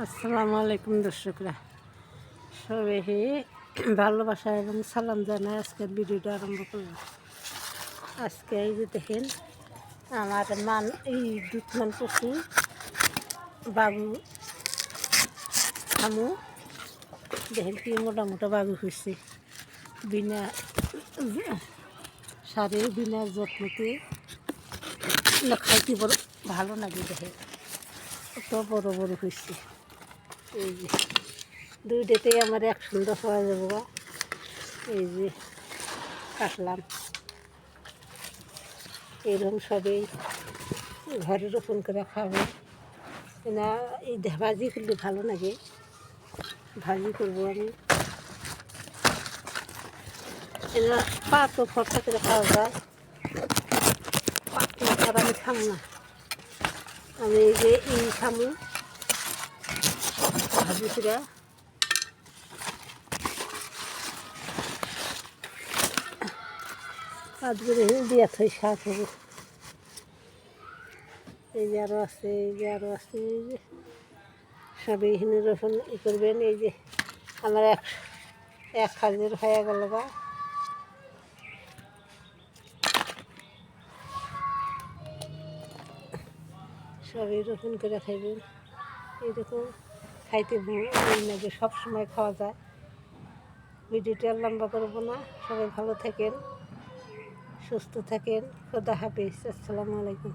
আসসালামু আলাইকুম দর্শকরা। সবাই ভালোবাসা এবং সালাম জানাই আজকের ভিডিওটা আরম্ভ করলাম। আজকে এই যে দেখেন, আমার মান, এই দুধমান পশু, বাবু, আমু, দেখেন কি মোটা বাবু হয়েছে। বিনা সারে, বিনা যত্নতে। খাইতে বড় ভালো লাগে দেখেন, কত বড় বড় হয়েছে। এই যে দুইটাতেই আমার এক সুন্দর হওয়া যাব এই যে, কাটলাম। এরকম সবই ঘরে রোপণ করে খাব। না, এই ভাজি করলে ভালো লাগে। ভাজি করব আমি। এরা পা তো ফর্সা করে খাওয়া যায়। পাতলা ছাড়া আমি খাব না। আমি এই যে, এই খামু। ভাজি করে কাজ করে দিয়া থাই শাক হব। এই যে আরও আছে, এই যে আরও আছে, এই যে। সবই এখানে রোপণ ই করবেন, এই যে আমার এক এক হাজার হয়ে গেল বা সবই রোপণ করে খাইবেন। এইরকম খাইতে ভালো লাগে সব সময় খাওয়া যায়। ভিডিওটি আর লম্বা করব না। সবাই ভালো থাকেন, সুস্থ থাকেন। খোদা হাফিজ। আসসালামু আলাইকুম।